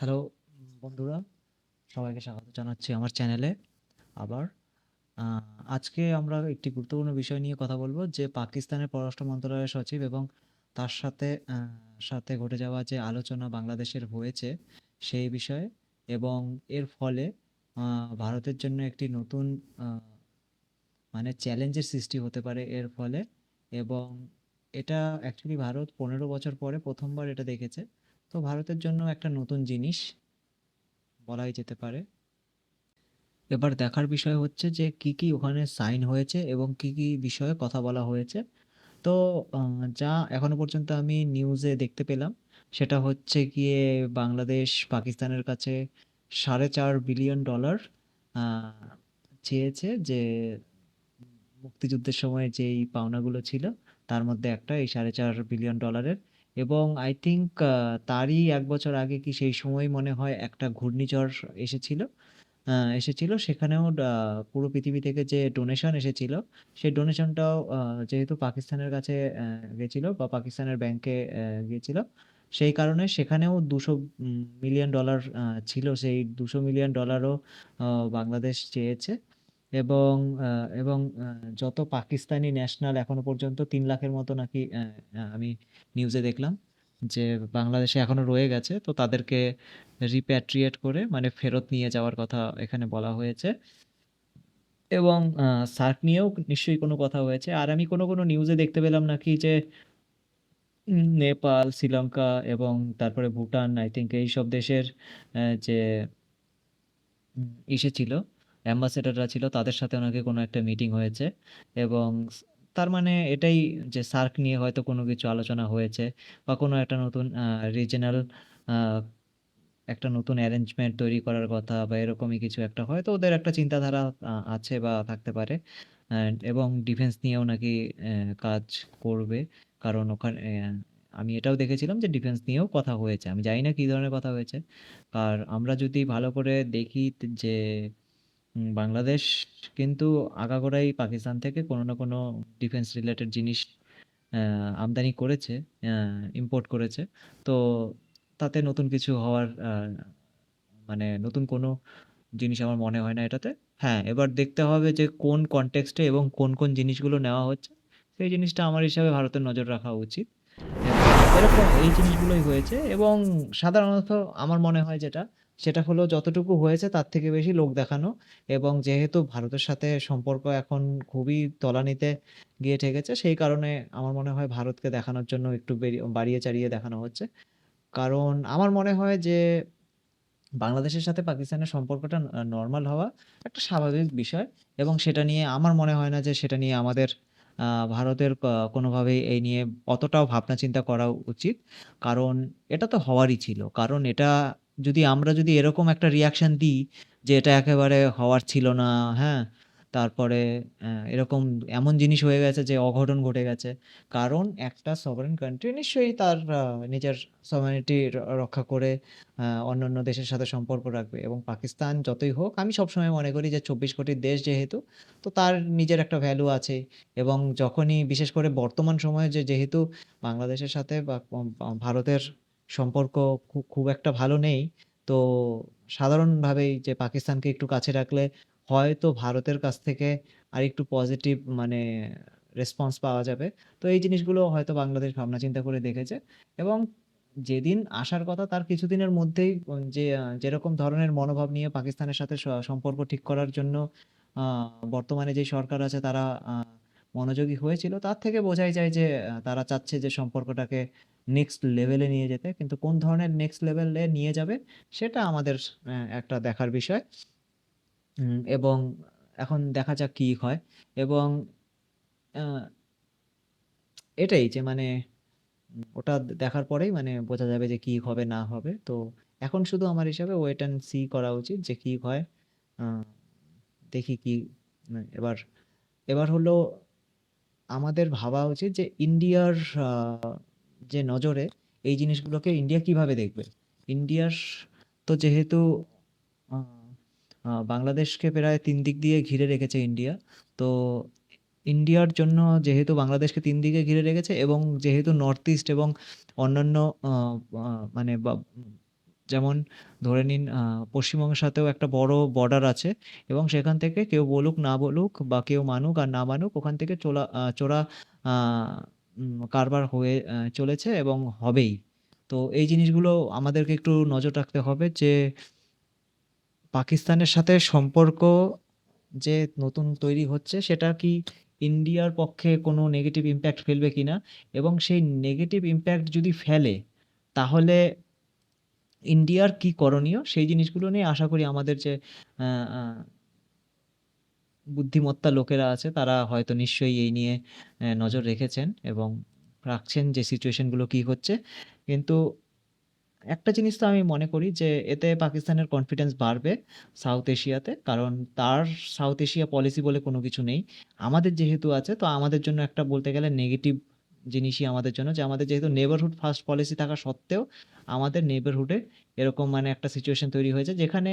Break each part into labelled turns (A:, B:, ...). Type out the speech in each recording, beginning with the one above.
A: Hello, বন্ধুরা, সবাইকে স্বাগত জানাচ্ছি আমার চ্যানেলে আবার। আজকে আমরা একটি গুরুত্বপূর্ণ বিষয় নিয়ে কথা বলব, যে পাকিস্তানের পররাষ্ট্র মন্ত্রণালয়ের সচিব এবং তার সাথে সাথে ঘটে যাওয়া যে আলোচনা বাংলাদেশের হয়েছে সেই বিষয়ে এবং এর ফলে ভারতের জন্য একটি নতুন মানে চ্যালেঞ্জের সৃষ্টি হতে পারে এর ফলে এবং এটা অ্যাকচুয়ালি ভারত পনেরো বছর পরে প্রথমবার এটা দেখেছে। তো ভারতের জন্য একটা নতুন জিনিস বলাই যেতে পারে। এবার দেখার বিষয় হচ্ছে যে কি কি ওখানে সাইন হয়েছে এবং কি কি বিষয়ে কথা বলা হয়েছে। তো যা এখনও পর্যন্ত আমি নিউজে দেখতে পেলাম, সেটা হচ্ছে গিয়ে বাংলাদেশ পাকিস্তানের কাছে সাড়ে চার বিলিয়ন ডলার চেয়েছে যে মুক্তিযুদ্ধের সময় যেই পাওনাগুলো ছিল, তার মধ্যে একটা এই সাড়ে চার বিলিয়ন ডলারের এবং আই থিঙ্ক তারই এক বছর আগে কি সেই সময় মনে হয় একটা ঘূর্ণিঝড় এসেছিল এসেছিল। সেখানেও পুরো পৃথিবী থেকে যে ডোনেশন এসেছিল, সেই ডোনেশনটাও যেহেতু পাকিস্তানের কাছে গেছিল বা পাকিস্তানের ব্যাংকে গিয়েছিল, সেই কারণে সেখানেও দুশো মিলিয়ন ডলার ছিল। সেই দুশো মিলিয়ন ডলারও বাংলাদেশ চেয়েছে। এবং এবং যত পাকিস্তানি ন্যাশনাল এখনও পর্যন্ত তিন লাখের মতো নাকি আমি নিউজে দেখলাম যে বাংলাদেশে এখনও রয়ে গেছে। তো তাদেরকে রিপ্যাট্রিয়েট করে মানে ফেরত নিয়ে যাওয়ার কথা এখানে বলা হয়েছে। এবং সার্ক নিয়েও নিশ্চয়ই কোনো কথা হয়েছে। আর আমি কোনো কোনো নিউজে দেখতে পেলাম নাকি যে নেপাল, শ্রীলঙ্কা এবং তারপরে ভুটান আই থিঙ্ক এইসব দেশের যে ইসে ছিল অ্যাম্বাসেডররা ছিল, তাদের সাথে ওনাকে কোনো একটা মিটিং হয়েছে এবং তার মানে এটাই যে সার্ক নিয়ে হয়তো কোনো কিছু আলোচনা হয়েছে বা কোনো একটা নতুন রিজিনাল একটা নতুন অ্যারেঞ্জমেন্ট তৈরি করার কথা বা এরকমই কিছু একটা হয়তো ওদের একটা চিন্তাধারা আছে বা থাকতে পারে। এবং ডিফেন্স নিয়েও নাকি কাজ করবে। কারণ ওখানে আমি এটাও দেখেছিলাম যে ডিফেন্স নিয়েও কথা হয়েছে। আমি জানি না কী ধরনের কথা হয়েছে। আর আমরা যদি ভালো করে দেখি যে বাংলাদেশ কিন্তু আগাগোড়াই পাকিস্তান থেকে কোনো না কোনো ডিফেন্স রিলেটেড জিনিস আমদানি করেছে ইম্পোর্ট করেছে। তো তাতে নতুন কিছু হওয়ার মানে নতুন কোনো জিনিস আমার মনে হয় না এটাতে। হ্যাঁ এবার দেখতে হবে যে কোন কনটেক্সটে এবং কোন কোন জিনিসগুলো নেওয়া হচ্ছে। সেই জিনিসটা আমার হিসাবে ভারতের নজর রাখা উচিত। এরকম এই জিনিসগুলোই হয়েছে এবং সাধারণত আমার মনে হয় যেটা সেটা হলো যতটুকু হয়েছে তার থেকে বেশি লোক দেখানো এবং যেহেতু ভারতের সাথে সম্পর্ক এখন খুবই তলানিতে গিয়ে ঠেকেছে, সেই কারণে আমার মনে হয় ভারতকে দেখানোর জন্য একটু বাড়িয়ে চাড়িয়ে দেখানো হচ্ছে। কারণ আমার মনে হয় যে বাংলাদেশের সাথে পাকিস্তানের সম্পর্কটা নর্মাল হওয়া একটা স্বাভাবিক বিষয় এবং সেটা নিয়ে আমার মনে হয় না যে সেটা নিয়ে আমাদের ভারতের কোনোভাবেই এই নিয়ে অতটাও ভাবনা চিন্তা করা উচিত। কারণ এটা তো হওয়ারই ছিল। কারণ এটা যদি আমরা যদি এরকম একটা রিয়াকশন দিই যে এটা একেবারে হওয়ার ছিল না হ্যাঁ তারপরে এরকম এমন জিনিস হয়ে গেছে যে অঘটন ঘটে গেছে, কারণ একটা সভারেন কান্ট্রি নিশ্চয়ই তার নিজের সভারেনিটি রক্ষা করে অন্যান্য দেশের সাথে সম্পর্ক রাখবে এবং পাকিস্তান যতই হোক, আমি সবসময় মনে করি যে চব্বিশ কোটির দেশ যেহেতু, তো তার নিজের একটা ভ্যালু আছে এবং যখনই বিশেষ করে বর্তমান সময়ে যে যেহেতু বাংলাদেশের সাথে বা, ভারতের সম্পর্ক খুব একটা ভালো নেই। তো সাধারণভাবেই যে পাকিস্তানকে একটু কাছে রাখলে হয়তো ভারতের কাছ থেকে আর একটু পজিটিভ মানে রেসপন্স পাওয়া যাবে। তো এই জিনিসগুলো হয়তো বাংলাদেশ ভাবনা চিন্তা করে দেখেছে এবং যেদিন আসার কথা তার কিছুদিনের মধ্যেই যে, যেরকম ধরনের মনোভাব নিয়ে পাকিস্তানের সাথে সম্পর্ক ঠিক করার জন্য বর্তমানে যে সরকার আছে তারা মনোযোগী হয়েছিল। তার থেকে বোঝাই যায় যে তারা চাচ্ছে যে সম্পর্কটাকে নেক্সট লেভেলে নিয়ে যেতে। কিন্তু কোন ধরনের নেক্সট লেভেলে নিয়ে যাবে, সেটা আমাদের একটা দেখার বিষয়। এবং এখন দেখা যাক কি হয়। এবং এটাই যে মানে ওটা দেখার পরেই মানে বোঝা যাবে যে কি হবে না হবে। তো এখন শুধু আমার হিসাবে ওয়েট অ্যান্ড সি করা উচিত যে কি হয়। দেখি কি, এবার এবার হলো আমাদের ভাবা উচিত যে ইন্ডিয়ার যে নজরে এই জিনিসগুলোকে ইন্ডিয়া কীভাবে দেখবে? ইন্ডিয়ার তো যেহেতু বাংলাদেশকে প্রায় তিন দিক দিয়ে ঘিরে রেখেছে ইন্ডিয়া, তো ইন্ডিয়ার জন্য যেহেতু বাংলাদেশকে তিন দিকে ঘিরে রেখেছে এবং যেহেতু নর্থ ইস্ট এবং অন্যান্য মানে যেমন ধরে নিন পশ্চিমবঙ্গের সাথেও একটা বড় বর্ডার আছে এবং সেখান থেকে কেউ বলুক, না বলুক বা কেউ মানুক আর না মানুক, ওখান থেকে চোলা চোরা কারবার হয়ে চলেছে এবং হবেই। তো এই জিনিসগুলো আমাদেরকে একটু নজর রাখতে হবে যে পাকিস্তানের সাথে সম্পর্ক যে নতুন তৈরি হচ্ছে, সেটা কি ইন্ডিয়ার পক্ষে কোনো নেগেটিভ ইমপ্যাক্ট ফেলবে কিনা? এবং সেই নেগেটিভ ইমপ্যাক্ট যদি ফেলে, তাহলে ইন্ডিয়ার কি করণীয়? সেই জিনিসগুলো নিয়ে আশা করি আমাদের যে বুদ্ধিমত্তা লোকেরা আছে, তারা হয়তো নিশ্চয়ই এই নিয়ে নজর রেখেছেন এবং রাখছেন যে সিচুয়েশনগুলো কি হচ্ছে। কিন্তু একটা জিনিস তো আমি মনে করি যে, এতে পাকিস্তানের কনফিডেন্স বাড়বে সাউথ এশিয়াতে। কারণ তার সাউথ এশিয়া পলিসি বলে কোনো কিছু নেই। আমাদের যেহেতু আছে, তো আমাদের জন্য একটা বলতে গেলে নেগেটিভ জিনিসই আমাদের জন্য যে আমাদের যেহেতু নেইবারহুড ফার্স্ট পলিসি থাকা সত্ত্বেও আমাদের নেইবারহুড এ এরকম মানে একটা সিচুয়েশন তৈরি হয়েছে যেখানে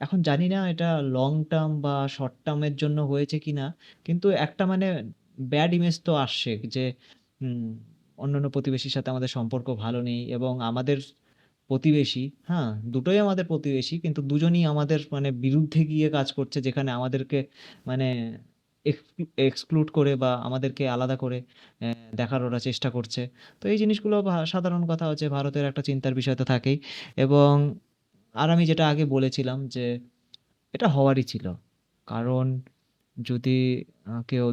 A: এখন জানি না এটা লং টার্ম বা শর্ট টার্মের জন্য হয়েছে কি না কিন্তু একটা মানে ব্যাড ইমেজ তো আসছে যে অন্যান্য প্রতিবেশীর সাথে আমাদের সম্পর্ক ভালো নেই এবং আমাদের প্রতিবেশী, হ্যাঁ? দুটোই আমাদের প্রতিবেশী কিন্তু দুজনই আমাদের মানে বিরুদ্ধে গিয়ে কাজ করছে যেখানে আমাদেরকে মানে এক্সক্লুড করে বা আমাদেরকে আলাদা করে দেখার ওরা চেষ্টা করছে। তো এই জিনিসগুলো সাধারণ কথা হচ্ছে ভারতের একটা চিন্তার বিষয় তো থাকেই। এবং আর আমি যেটা আগে বলেছিলাম যে এটা হওয়ারই ছিল। কারণ যদি কেউ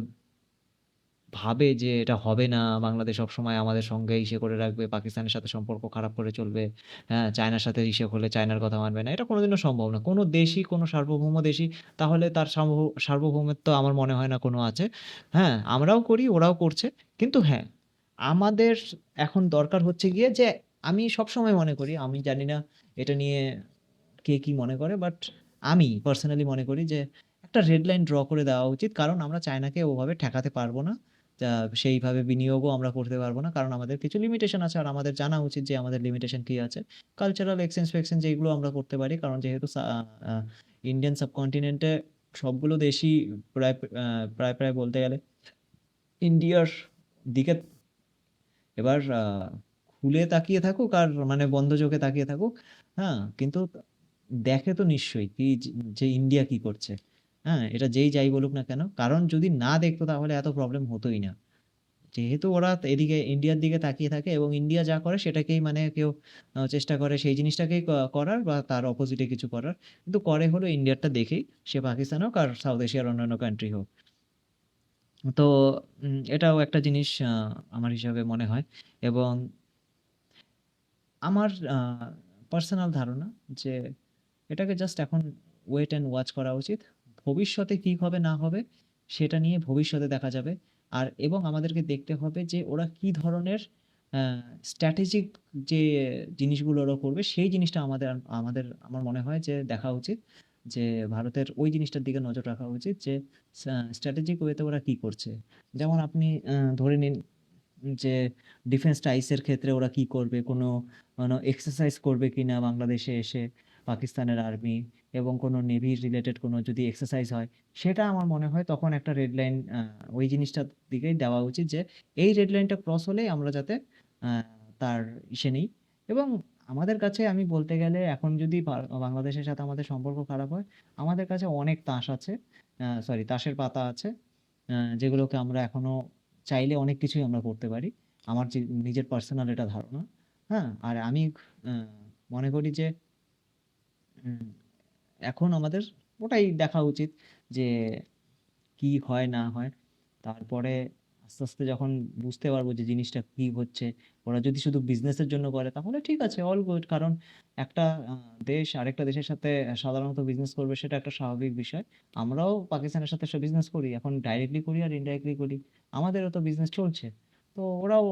A: ভাবে যে এটা হবে না, বাংলাদেশ সবসময় আমাদের সঙ্গে ইসে করে রাখবে, পাকিস্তানের সাথে সম্পর্ক খারাপ করে চলবে, হ্যাঁ? চায়নার সাথে ইসে হলে চায়নার কথা মানবে না। এটা কোনোদিনও সম্ভব না। কোনো দেশই কোনো সার্বভৌম দেশই তাহলে তার সার্বভৌমত্ব আমার মনে হয় না কোনো আছে। হ্যাঁ? আমরাও করি, ওরাও করছে। কিন্তু হ্যাঁ, আমাদের এখন দরকার হচ্ছে গিয়ে যে আমি সবসময় মনে করি, আমি জানি না এটা নিয়ে কে কি মনে করে বাট আমি পার্সোনালি মনে করি যে একটা রেড লাইন ড্র করে দেওয়া উচিত। কারণ আমরা চায়নাকে ওভাবে ঠেকাতে পারব না। সেইভাবে বিনিয়োগও আমরা করতে পারব না। কারণ আমাদের কিছু লিমিটেশন আছে আর আমাদের জানা উচিত যে আমাদের লিমিটেশন কি আছে। কালচারাল এক্সচেঞ্জ-ফেক্সচেঞ্জ এগুলো আমরা করতে পারি। কারণ যেহেতু ইন্ডিয়ান সাবকন্টিনেন্ট সবগুলো দেশই প্রায় প্রায়, প্রায় বলতে গেলে ইন্ডিয়ার দিকে এবার খুলে তাকিয়ে থাকুক আর মানে বন্ধ চোখে তাকিয়ে থাকুক, হ্যাঁ? কিন্তু দেখে তো নিশ্চয়ই কি যে ইন্ডিয়া কি করছে। হ্যাঁ? এটা যেই যাই বলুক না কেন। কারণ যদি না দেখতো তাহলে এত প্রবলেম হতোই না। যেহেতু ওরা এদিকে ইন্ডিয়ার দিকে তাকিয়ে থাকে এবং ইন্ডিয়া যা করে সেটাকেই মানে কেউ চেষ্টা করে সেই জিনিসটাকেই করার বা তার অপোজিটে কিছু করার। কিন্তু করে হলো ইন্ডিয়ারটা দেখেই। সে পাকিস্তান হোক আর সাউথ এশিয়ার অন্যান্য কান্ট্রি হোক। তো এটাও একটা জিনিস আমার হিসাবে মনে হয় এবং আমার পার্সোনাল ধারণা যে এটাকে জাস্ট এখন ওয়েট অ্যান্ড ওয়াচ করা উচিত। ভবিষ্যতে কি হবে, না হবে, সেটা নিয়ে ভবিষ্যতে দেখা যাবে। আর এবং আমাদেরকে দেখতে হবে যে ওরা কি ধরনের স্ট্র্যাটেজিক যে জিনিসগুলো ওরা করবে, সেই জিনিসটা আমাদের আমাদের, আমার মনে হয় যে দেখা উচিত। যে ভারতের ওই জিনিসটার দিকে নজর রাখা উচিত যে স্ট্র্যাটেজিক ওয়েতে ওরা কি করছে। যেমন আপনি ধরে নিন যে ডিফেন্স টাইস এর ক্ষেত্রে ওরা কি করবে? কোনো কোনো এক্সারসাইজ করবে কিনা বাংলাদেশে এসে, পাকিস্তানের আর্মি এবং কোনো নেভি রিলেটেড কোনো যদি এক্সারসাইজ হয়, সেটা আমার মনে হয় তখন একটা রেড লাইন ওই জিনিসটার দিকেই দেওয়া উচিত যে এই রেড লাইনটা ক্রস হলেই আমরা যাতে তার ইসে নেই এবং আমাদের কাছে আমি বলতে গেলে এখন যদি বাংলাদেশের সাথে আমাদের সম্পর্ক খারাপ হয়, আমাদের কাছে অনেক তাস আছে। সরি তাসের পাতা আছে। যেগুলোকে আমরা এখনও চাইলে অনেক কিছুই আমরা করতে পারি। আমার নিজের পার্সোনাল এটা ধারণা। হ্যাঁ? আর আমি মনে করি যে এখন আমাদের ওটাই দেখা উচিত যে কি হয় না হয়। তারপরে আস্তে, আস্তে যখন বুঝতে পারব যে জিনিসটা কি হচ্ছে, ওরা যদি শুধু বিজনেসের জন্য করে তাহলে ঠিক আছে অল গুড। কারণ একটা দেশ আরেকটা দেশের সাথে সাধারণত বিজনেস করবে সেটা একটা স্বাভাবিক বিষয়। আমরাও পাকিস্তানের সাথে বিজনেস করি। এখন ডাইরেক্টলি করি আর ইনডাইরেক্টলি করি। আমাদেরও তো বিজনেস চলছে। তো ওরাও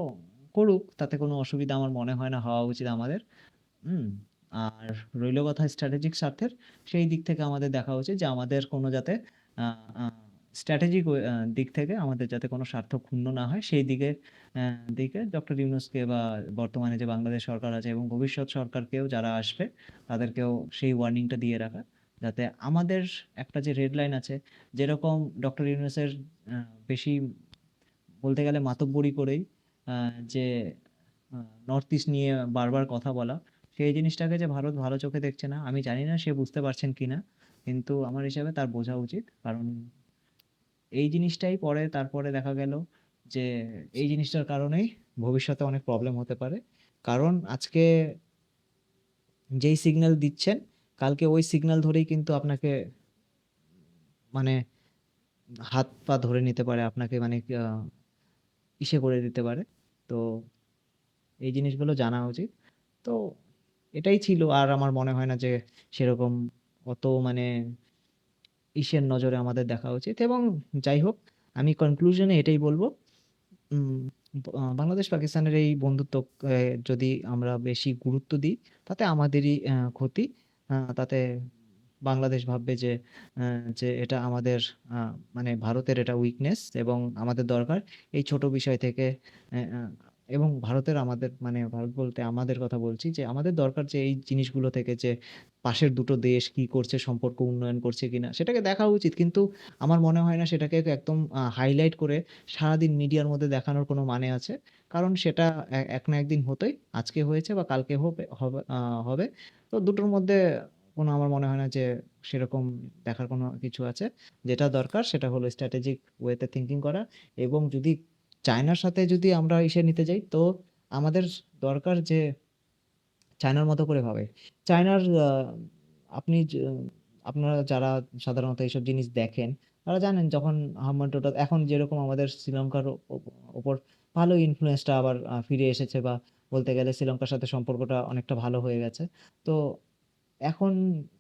A: করুক তাতে কোনো অসুবিধা আমার মনে হয় না হওয়া উচিত আমাদের। হুম? আর রইল কথা স্ট্র্যাটেজিক স্বার্থের, সেই দিক থেকে আমাদের দেখা উচিত যে আমাদের কোনো যাতে স্ট্র্যাটেজিক দিক থেকে আমাদের যাতে কোনো স্বার্থ ক্ষুণ্ণ না হয় সেই দিকে দিকে ডক্টর ইউনূসকে বা বর্তমানে যে বাংলাদেশ সরকার আছে এবং ভবিষ্যৎ সরকারকেও যারা আসবে তাদেরকেও সেই ওয়ার্নিংটা দিয়ে রাখা। যাতে আমাদের একটা যে রেড লাইন আছে যেরকম ডক্টর ইউনূসের বেশি বলতে গেলে মাতব্বরি করেই যে নর্থ ইস্ট নিয়ে বারবার কথা বলা, সেই জিনিসটাকে যে ভারত ভালো চোখে দেখছে না, আমি জানি না সে বুঝতে পারছেন কি না, কিন্তু আমার হিসাবে তার বোঝা উচিত। কারণ এই জিনিসটাই পরে তারপরে দেখা গেল যে এই জিনিসটার কারণেই ভবিষ্যতে অনেক প্রবলেম হতে পারে। কারণ আজকে যেই সিগন্যাল দিচ্ছেন, কালকে ওই সিগন্যাল ধরেই কিন্তু আপনাকে মানে হাত পা ধরে নিতে পারে, আপনাকে মানে ইসে করে দিতে পারে। তো এই জিনিসগুলো জানা উচিত। তো এটাই ছিল। আর আমার মনে হয় না যে সেরকম অত মানে ইসের নজরে আমাদের দেখা উচিত। এবং যাই হোক, আমি কনক্লুশনে এটাই বলব। বাংলাদেশ পাকিস্তানের এই বন্ধুত্ব যদি আমরা বেশি গুরুত্ব দিই, তাতে আমাদেরই ক্ষতি। তাতে বাংলাদেশ ভাববে যে যে এটা আমাদের মানে ভারতের এটা উইকনেস এবং আমাদের দরকার। এই ছোট বিষয় থেকে এবং ভারতের আমাদের মানে ভারত বলতে আমাদের কথা বলছি যে, আমাদের দরকার যে এই জিনিসগুলো থেকে যে পাশের দুটো দেশ কি করছে, সম্পর্ক উন্নয়ন করছে কিনা, সেটাকে দেখা উচিত। কিন্তু আমার মনে হয় না সেটাকে একদম হাইলাইট করে সারাদিন মিডিয়ার মধ্যে দেখানোর কোনো মানে আছে। কারণ সেটা এক না একদিন হতোই, আজকে হয়েছে বা কালকে হবে হবে তো দুটোর মধ্যে কোনো আমার মনে হয় না যে সেরকম দেখার কোনো কিছু আছে। যেটা দরকার সেটা হলো স্ট্র্যাটেজিক ওয়েতে থিঙ্কিং করা এবং যদি চায়নার সাথে যদি আমরা ইসে নিতে যাই, তো আমাদের দরকার যে চায়নার মতো করে ভাবে। চায়নার আপনি আপনারা যারা সাধারণত এইসব জিনিস দেখেন, তারা জানেন যখন হাম্মানটোটা এখন যেরকম আমাদের শ্রীলঙ্কার ওপর ভালো ইনফ্লুয়েন্সটা আবার ফিরে এসেছে বা বলতে গেলে শ্রীলঙ্কার সাথে সম্পর্কটা অনেকটা ভালো হয়ে গেছে। তো এখন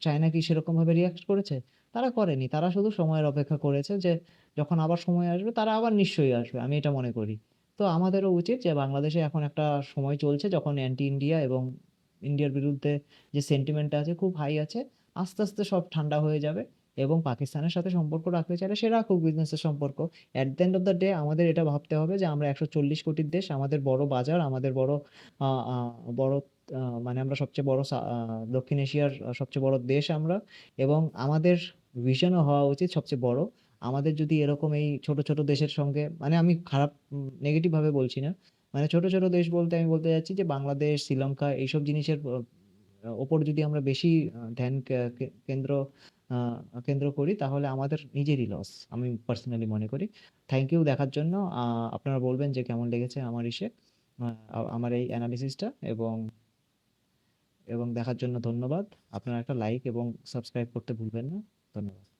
A: চায়না কি সেরকমভাবে রিয়াক্ট করেছে? তারা করেনি। তারা শুধু সময়ের অপেক্ষা করেছে যে, যখন আবার সময় আসবে, তারা আবার নিশ্চয়ই আসবে। আমি এটা মনে করি। তো আমাদেরও উচিত যে, বাংলাদেশে এখন একটা সময় চলছে যখন অ্যান্টি ইন্ডিয়া এবং ইন্ডিয়ার বিরুদ্ধে যে সেন্টিমেন্টটা আছে খুব হাই আছে, আস্তে আস্তে সব ঠান্ডা হয়ে যাবে এবং পাকিস্তানের সাথে সম্পর্ক রাখতে চাইলে সে রাখুক বিজনেসের সম্পর্ক। At the end of the day আমাদের এটা ভাবতে হবে যে, আমরা একশো চল্লিশ কোটির দেশ, আমাদের বড় বাজার, আমাদের বড় বড় মানে আমরা সবচেয়ে বড় দক্ষিণ এশিয়ার সবচেয়ে বড় দেশ আমরা এবং আমাদের ভিশনও হওয়া উচিত সবচেয়ে বড়। আমাদের যদি এরকম এই ছোট ছোট দেশের সঙ্গে মানে আমি খারাপ নেগেটিভভাবে বলছি না। মানে ছোট ছোট দেশ বলতে আমি বলতে চাচ্ছি যে বাংলাদেশ, শ্রীলঙ্কা এইসব জিনিসের ওপর যদি আমরা বেশি ধ্যান কেন্দ্র কেন্দ্র করি তাহলে আমাদের নিজেরই লস আমি পার্সোনালি মনে করি। থ্যাংক ইউ দেখার জন্য। আপনারা বলবেন যে কেমন লেগেছে আমার ইসে আমার এই অ্যানালিসিসটা এবং এবং দেখার জন্য ধন্যবাদ। আপনারা একটা লাইক এবং সাবস্ক্রাইব করতে ভুলবেন না। ধন্যবাদ